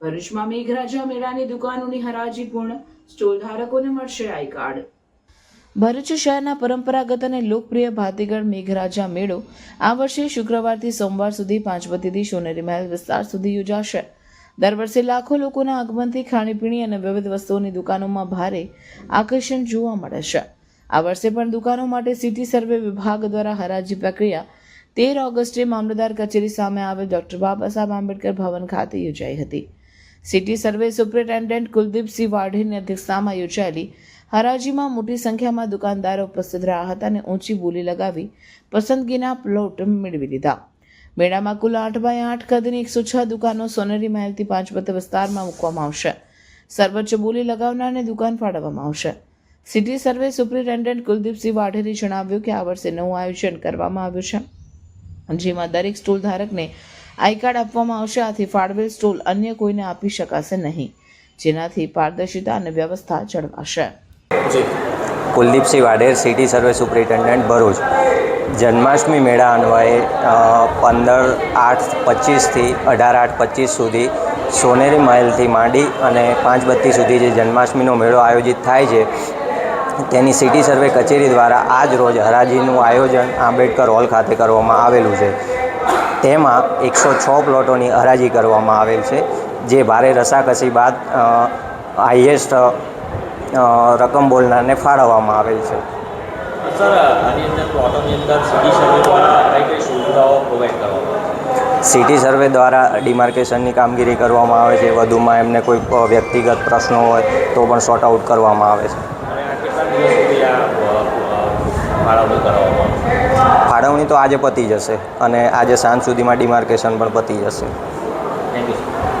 ભરૂચમાં મેઘરાજા મેળાની દુકાનોની હરાજી પૂર્ણ સ્ટોલ ધારકોને મળશે આઈ કાર્ડ. ભરૂચ શહેરના પરંપરાગત અને લોકપ્રિય ભાતીગઢ મેઘરાજા મેળો આ વર્ષે શુક્રવારથી સોમવાર સુધી પાંચવતીથી સોનેરી મહેલ વિસ્તાર સુધી યોજાશે. દર વર્ષે લાખો લોકોના આગમનથી ખાણીપીણી અને વિવિધ વસ્તુઓની દુકાનોમાં ભારે આકર્ષણ જોવા મળે છે. આ વર્ષે પણ દુકાનો માટે સિટી સર્વે વિભાગ દ્વારા હરાજી પ્રક્રિયા તેર ઓગસ્ટે મામલતદાર કચેરી સામે આવેલ ડોક્ટર બાબા સાહેબ આંબેડકર ભવન ખાતે યોજાઈ હતી. સિટી સર્વે સુપ્રિન્ટેન્ડન્ટ કુલદીપસિંહ વાઢેરની અધ્યક્ષતામાં યોજાયેલી હરાજીમાં મોટી સંખ્યામાં દુકાનદારો ઉપસ્થિત રહ્યા હતા અને ઊંચી બોલી લગાવી પસંદગીના પ્લોટ મેળવી લીધા. મેળામાં કુલ આઠ બાય આઠ કદની એકસો છ દુકાનો સોનેરી મહેલથી પાંચપત વિસ્તારમાં મૂકવામાં આવશે. સર્વોચ્ચ બોલી લગાવનારને દુકાન ફાળવવામાં આવશે. સિટી સર્વે સુપ્રિન્ટેન્ડન્ટ કુલદીપસિંહ વાઢેરે જણાવ્યું કે આ વર્ષે નવું આયોજન કરવામાં આવ્યું છે. જેમાં દરેક સ્ટોલ ધારકને આઈ કાર્ડ આપવામાં આવશે, આથી ફાળવેલ સ્ટોલ અન્ય કોઈને આપી શકાશે નહીં, જેનાથી પારદર્શિતા અને વ્યવસ્થા જળવાશે. Kuldeepsinh Vadher city survey superintendent, Bharuch. Janmashtami મેળા અન્વયે પંદર આઠ પચીસથી અઢાર આઠ પચીસ સુધી સોનેરી મહેલથી માંડી અને પાંચ બત્તી સુધી જે જન્માષ્ટમીનો મેળો આયોજિત થાય છે, તેની સિટી સર્વે કચેરી દ્વારા આજ રોજ હરાજીનું આયોજન આંબેડકર હોલ ખાતે કરવામાં આવેલું છે. તેમાં એકસો છ પ્લોટોની હરાજી કરવામાં આવેલ છે જે ભારે રસાકસી બાદ હાઈએસ્ટ રકમ બોલનારને ફાળવવામાં આવેલ છે. સર આની અંદર પ્લોટોની અંદર સિટી સર્વે દ્વારા કઈ કઈ સુવિધાઓ પ્રોવાઈડ કરવામાં આવે છે? સિટી સર્વે દ્વારા ડિમાર્કેશનની કામગીરી કરવામાં આવે છે વધુમાં એમને કોઈ વ્યક્તિગત પ્રશ્નો હોય તો પણ સોર્ટ આઉટ કરવામાં આવે છે. તો આજે પતી જશે અને આજે સાંજ સુધીમાં ડિમાર્કેશન પણ પતી જશે. Thank you